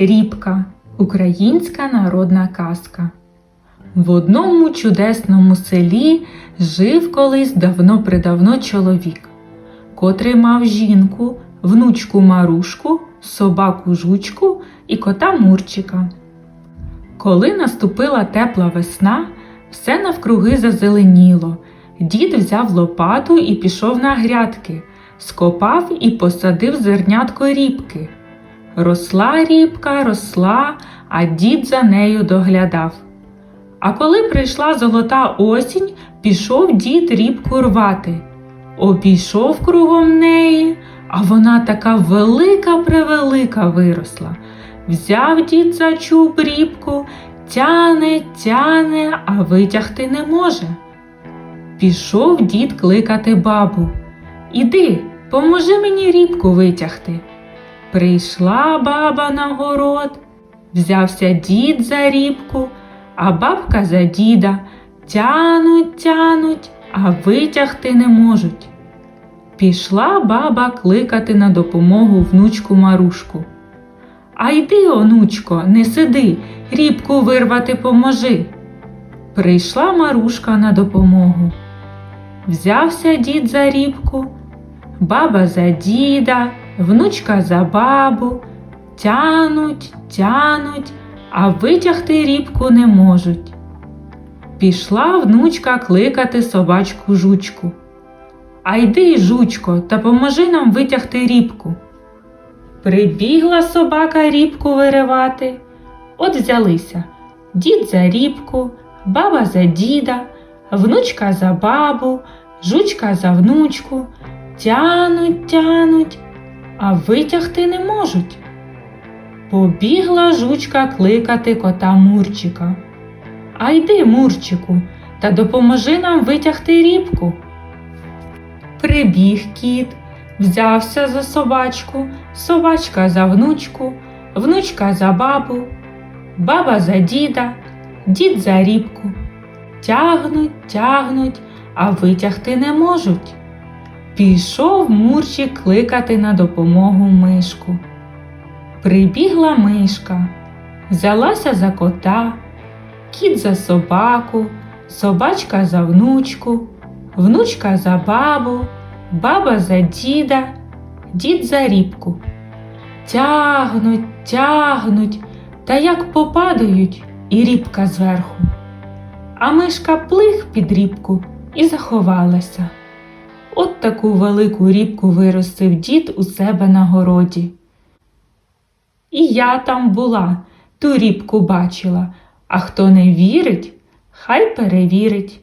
Рібка українська народна казка. В одному чудесному селі жив колись давно-предавно чоловік, котрий мав жінку, внучку Марушку, собаку жучку і кота Мурчика. Коли наступила тепла весна, все навкруги зазеленіло. Дід взяв лопату і пішов на грядки, скопав і посадив зернятко рібки. Росла рібка, росла, а дід за нею доглядав. А коли прийшла золота осінь, пішов дід рібку рвати. Обійшов кругом неї, а вона така велика превелика виросла. Взяв дід за чуб рібку, тяне, тяне, а витягти не може. Пішов дід кликати бабу. Іди, поможи мені рібку витягти. Прийшла баба на город, взявся дід за рібку, а бабка за діда. Тянуть, тянуть, а витягти не можуть. Пішла баба кликати на допомогу внучку Марушку. А йди, онучко, не сиди, рібку вирвати поможи. Прийшла Марушка на допомогу. Взявся дід за рібку, баба за діда, внучка за бабу. Тянуть, тянуть, а витягти рібку не можуть. Пішла внучка кликати собачку жучку. А йди, жучко, та поможи нам витягти рібку. Прибігла собака рібку виривати. От взялися дід за рібку, баба за діда, внучка за бабу, жучка за внучку. Тянуть, тянуть, а витягти не можуть. Побігла жучка кликати кота Мурчика. А йди, Мурчику, та допоможи нам витягти рібку. Прибіг кіт, взявся за собачку, собачка за внучку, внучка за бабу, баба за діда, дід за рібку. Тягнуть, тягнуть, а витягти не можуть. Пішов Мурчик кликати на допомогу мишку. Прибігла мишка, взялася за кота, кіт за собаку, собачка за внучку, внучка за бабу, баба за діда, дід за рібку. Тягнуть, тягнуть, та як попадають, і рібка зверху. А мишка плих під рібку і заховалася. От таку велику рібку виростив дід у себе на городі. І я там була, ту рібку бачила, а хто не вірить, хай перевірить.